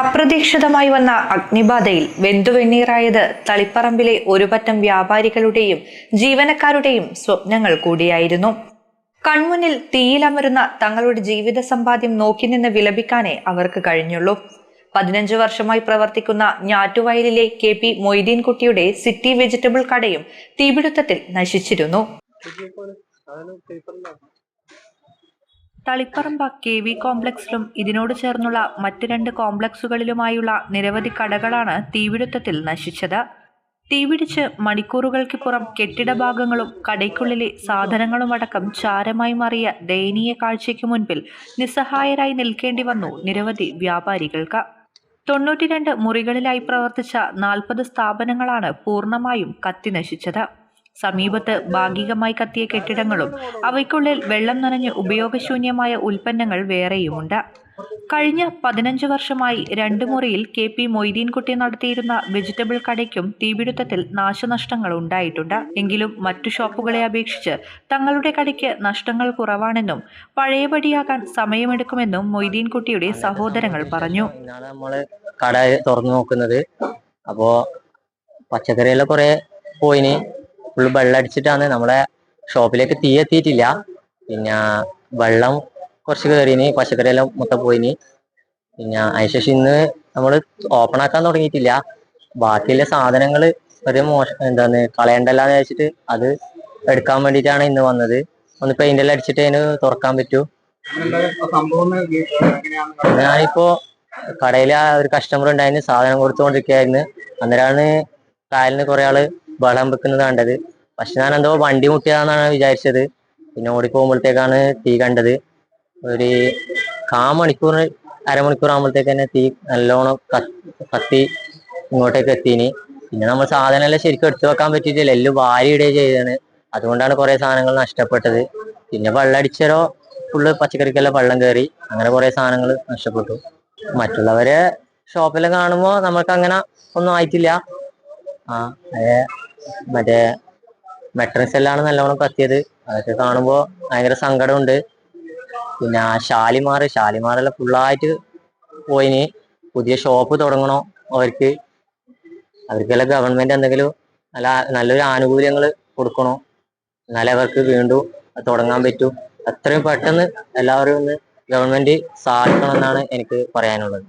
അപ്രതീക്ഷിതമായി വന്ന അഗ്നിബാധയിൽ വെന്തുവെണ്ണീറായത് തളിപ്പറമ്പിലെ ഒരുപറ്റം വ്യാപാരികളുടെയും ജീവനക്കാരുടെയും സ്വപ്നങ്ങൾ കൂടിയായിരുന്നു. കൺമുന്നിൽ തീയിലമരുന്ന തങ്ങളുടെ ജീവിത സമ്പാദ്യം നോക്കി നിന്ന് വിലപിക്കാനേ അവർക്ക് കഴിഞ്ഞുള്ളൂ. പതിനഞ്ച് വർഷമായി പ്രവർത്തിക്കുന്ന ഞാറ്റുവയലിലെ കെ പി മൊയ്തീൻകുട്ടിയുടെ സിറ്റി വെജിറ്റബിൾ കടയും തീപിടുത്തത്തിൽ നശിച്ചിരുന്നു. തളിപ്പറമ്പ കെ വി കോംപ്ലക്സിലും ഇതിനോട് ചേർന്നുള്ള മറ്റ് രണ്ട് കോംപ്ലക്സുകളിലുമായുള്ള നിരവധി കടകളാണ് തീപിടുത്തത്തിൽ നശിച്ചത്. തീപിടിച്ച് മണിക്കൂറുകൾക്കിപ്പുറം കെട്ടിട ഭാഗങ്ങളും കടയ്ക്കുള്ളിലെ സാധനങ്ങളുമടക്കം ചാരമായി മാറിയ ദയനീയ കാഴ്ചയ്ക്ക് മുൻപിൽ നിസ്സഹായരായി നിൽക്കേണ്ടി വന്നു നിരവധി വ്യാപാരികൾക്ക്. തൊണ്ണൂറ്റിരണ്ട് മുറികളിലായി പ്രവർത്തിച്ച നാൽപ്പത് സ്ഥാപനങ്ങളാണ് പൂർണമായും കത്തി നശിച്ചത് സമീപത്ത് ഭാഗികമായി കത്തിയ കെട്ടിടങ്ങളും അവയ്ക്കുള്ളിൽ വെള്ളം നനഞ്ഞ് ഉപയോഗശൂന്യമായ ഉൽപ്പന്നങ്ങൾ വേറെയുമുണ്ട്. കഴിഞ്ഞ പതിനഞ്ച് വർഷമായി രണ്ട് മുറിയിൽ കെ പി മൊയ്തീൻകുട്ടി നടത്തിയിരുന്ന വെജിറ്റബിൾ കടയ്ക്കും തീപിടുത്തത്തിൽ നാശനഷ്ടങ്ങൾ ഉണ്ടായിട്ടുണ്ട്. എങ്കിലും മറ്റു ഷോപ്പുകളെ അപേക്ഷിച്ച് തങ്ങളുടെ കടയ്ക്ക് നഷ്ടങ്ങൾ കുറവാണെന്നും പഴയപടിയാകാൻ സമയമെടുക്കുമെന്നും മൊയ്തീൻകുട്ടിയുടെ സഹോദരങ്ങൾ പറഞ്ഞു. കട തുറന്നു നോക്കുന്നത്. അപ്പോ പച്ചക്കറിയെല്ലാം കുറെ പോയിന്. ഫുള്ള് വെള്ളം അടിച്ചിട്ടാണ് നമ്മളെ ഷോപ്പിലേക്ക് തീ എത്തിയിട്ടില്ല. പിന്നെ വെള്ളം കുറച്ച് കയറിന് പച്ചക്കറിയെല്ലാം മൊത്തം പോയിന്. പിന്നെ അതിനുശേഷം ഇന്ന് നമ്മൾ ഓപ്പൺ ആക്കാൻ തുടങ്ങിയിട്ടില്ല. ബാക്കിയുള്ള സാധനങ്ങൾ ഒരു മോശം എന്താണ് കളയണ്ടല്ലാന്ന് വെച്ചിട്ട് അത് എടുക്കാൻ വേണ്ടിയിട്ടാണ് ഇന്ന് വന്നത്. ഒന്ന് പെയിന്റ് എല്ലാം അടിച്ചിട്ട് അതിന് തുറക്കാൻ പറ്റൂ. ഞാനിപ്പോ കടയിലെ ഒരു കസ്റ്റമർ ഉണ്ടായിരുന്നു സാധനം കൊടുത്തുകൊണ്ടിരിക്കുകയായിരുന്നു. അന്നേരമാണ് കായലിന് കുറെ ആൾ ബഹളം വെക്കുന്നത് കണ്ടത്. പക്ഷെ ഞാൻ എന്തോ വണ്ടി മുട്ടിയതാണെന്നാണ് വിചാരിച്ചത്. പിന്നെ ഓടിപ്പോകുമ്പോഴത്തേക്കാണ് തീ കണ്ടത്. ഒരു കാ മണിക്കൂർ അരമണിക്കൂർ ആകുമ്പോഴത്തേക്ക് തന്നെ തീ നല്ലോണം കത്തി ഇങ്ങോട്ടേക്ക് എത്തിനി. പിന്നെ നമ്മൾ സാധനം എല്ലാം ശരിക്കും എടുത്തു വെക്കാൻ പറ്റിയിട്ടില്ല. എല്ലാം വാരിയിടുകയും ചെയ്തതാണ് അതുകൊണ്ടാണ് കുറെ സാധനങ്ങൾ നഷ്ടപ്പെട്ടത്. പിന്നെ വെള്ളം അടിച്ചാലോ ഫുള്ള് പച്ചക്കറിക്കെല്ലാം വെള്ളം കയറി. അങ്ങനെ കുറെ സാധനങ്ങൾ നഷ്ടപ്പെട്ടു. മറ്റുള്ളവരെ ഷോപ്പിലും കാണുമ്പോൾ നമുക്ക് അങ്ങനെ ഒന്നും ആയിട്ടില്ല. ആ മറ്റേ മെട്രൻസ് എല്ലാം നല്ലോണം കത്തിയത്. അതൊക്കെ കാണുമ്പോ ഭയങ്കര സങ്കടമുണ്ട്. പിന്നെ ആ ഷാലിമാർ ഷാലിമാരെല്ലാം ഫുള്ളായിട്ട് പോയിന്. പുതിയ ഷോപ്പ് തുടങ്ങണോ അവർക്ക്. അവർക്കെല്ലാം ഗവൺമെന്റ് എന്തെങ്കിലും നല്ല നല്ലൊരു ആനുകൂല്യങ്ങൾ കൊടുക്കണോ? എന്നാലേ അവർക്ക് വീണ്ടും തുടങ്ങാൻ പറ്റൂ. അത്രയും പെട്ടെന്ന് എല്ലാവരും ഒന്ന് ഗവൺമെന്റ് സഹായിക്കണം എന്നാണ് എനിക്ക് പറയാനുള്ളത്.